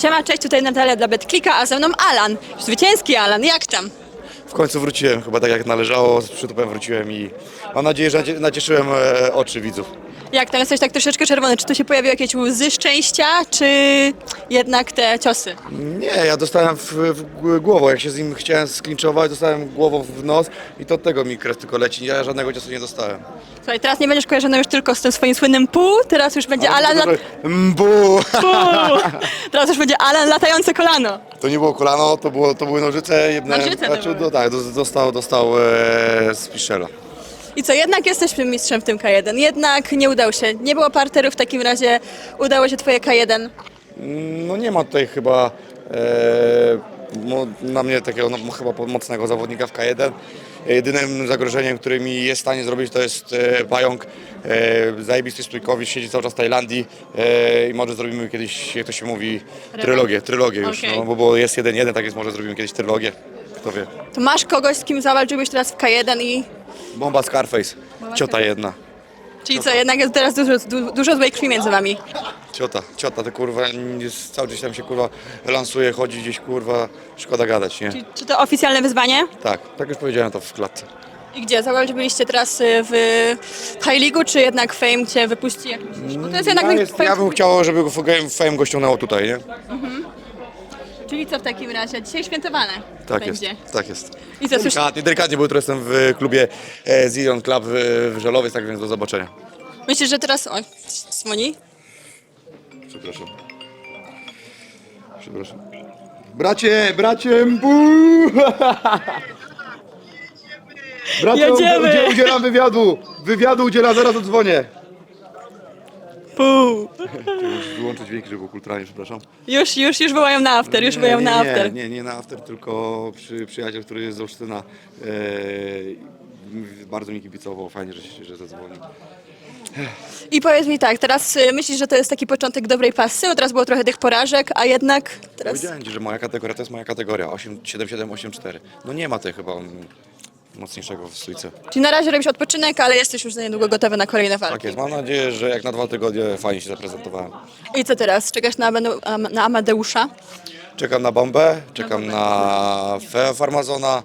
Siema, cześć, tutaj Natalia dla Betklika, a ze mną Alan, zwycięski Alan, jak tam? W końcu wróciłem, chyba tak jak należało, z przytupem wróciłem i mam nadzieję, że nacie- nacieszyłem e, oczy widzów. Jak tam jesteś tak troszeczkę czerwony, czy tu się pojawiły jakieś łzy szczęścia, czy jednak te ciosy? Nie, ja dostałem w, w głową, jak się z nim chciałem sklinczować, dostałem głową w nos i to od tego mi krew tylko leci, ja żadnego ciosu nie dostałem. Słuchaj, teraz nie będziesz kojarzony już tylko z tym swoim słynnym pół, teraz już będzie Alan, lat... Mbu! pół. teraz już będzie Alan latające kolano. To nie było kolano, to, było, to były nożyce, jedne, Nożyce to znaczy, były. do, tak, do- dostał, dostał e, z Piszela. I co, jednak jesteś tym mistrzem w tym K1, jednak nie udało się, nie było parteru, w takim razie udało się twoje K1. No nie ma tutaj chyba e, mo, na mnie takiego no, chyba mocnego zawodnika w K1. Jedynym zagrożeniem, które mi jest w stanie zrobić, to jest e, pająk. E, zajebisty stójkowicz, siedzi cały czas w Tajlandii e, i może zrobimy kiedyś, jak to się mówi, trylogię, trylogię już, Okej. no, bo, bo jest jeden jeden, tak jest, może zrobimy kiedyś trylogię, kto wie. To masz kogoś, z kim zawalczyłbyś teraz w K1 i... Bomba Scarface, ciota jedna. Czyli co, jednak jest teraz dużo, du, dużo złej krwi między wami. Ciota, ciota, to kurwa, jest, cały czas tam się kurwa lansuje, chodzi gdzieś kurwa, szkoda gadać, nie? Czy, czy to oficjalne wyzwanie? Tak, tak już powiedziałem to w klatce. I gdzie? Zawalczyliście teraz y, w High League, czy jednak Fame cię wypuści jakimś... Bo to jest jednak... Ja, jest, ja bym chciał, żeby go Fame- Fame go ściągnęło tutaj, nie? Czyli co w takim razie? Dzisiaj świętowane Tak będzie. jest, tak jest. I co, słysz... Delikatnie, delikatnie, bo jutro jestem w klubie e, Zion Club w, w Żelowiec, tak więc do zobaczenia. myślisz, że teraz... O, dzwoni? Przepraszam. Przepraszam. Bracie, bracie, mbu! Bracie, Jedziemy! udzie- udzielam wywiadu! Wywiadu udzielam, zaraz odzwonię. Pół. Muszę wyłączyć dźwięki, żeby było kulturalnie, przepraszam. Już, już, już wołają na after, już wołają nie, na after. Nie, nie, nie na after, tylko przy, przyjaciel, który jest z Olsztyna. E, bardzo mi kibicował, fajnie, że, się- że zadzwonił. I powiedz mi tak, teraz y, myślisz, że to jest taki początek dobrej pasy, bo teraz było trochę tych porażek, a jednak teraz... Powiedziałem ci, że moja kategoria to jest moja kategoria 8, 7, 7, 8, 4. No nie ma tej chyba mm, mocniejszego w stójce. Czyli na razie robisz odpoczynek, ale jesteś już niedługo gotowy na kolejne walki. Tak jest, mam nadzieję, że jak na dwa tygodnie fajnie się zaprezentowałem. I co teraz? Czekasz na, Amade- Am- na Amadeusza? Czekam na bombę, czekam na Fe Farmazona,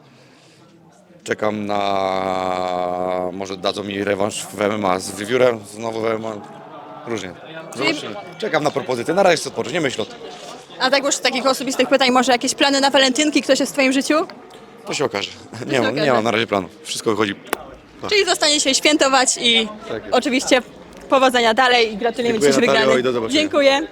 czekam na... może dadzą mi rewanż w MMA z Wiewiórem, znowu w MMA, różnie. Czekam na propozycję, na razie chcę odpocząć, nie myśl o tym. A tak już z takich osobistych pytań, może jakieś plany na walentynki? Ktoś jest w twoim życiu? To się okaże. Nie mam, nie mam na razie planów. Wszystko wychodzi. Czyli zostanie się świętować i Tak oczywiście powodzenia dalej i gratulujemy Dziękuję, dzisiejszej Natalio, wygranej. i do zobaczenia. Dziękuję.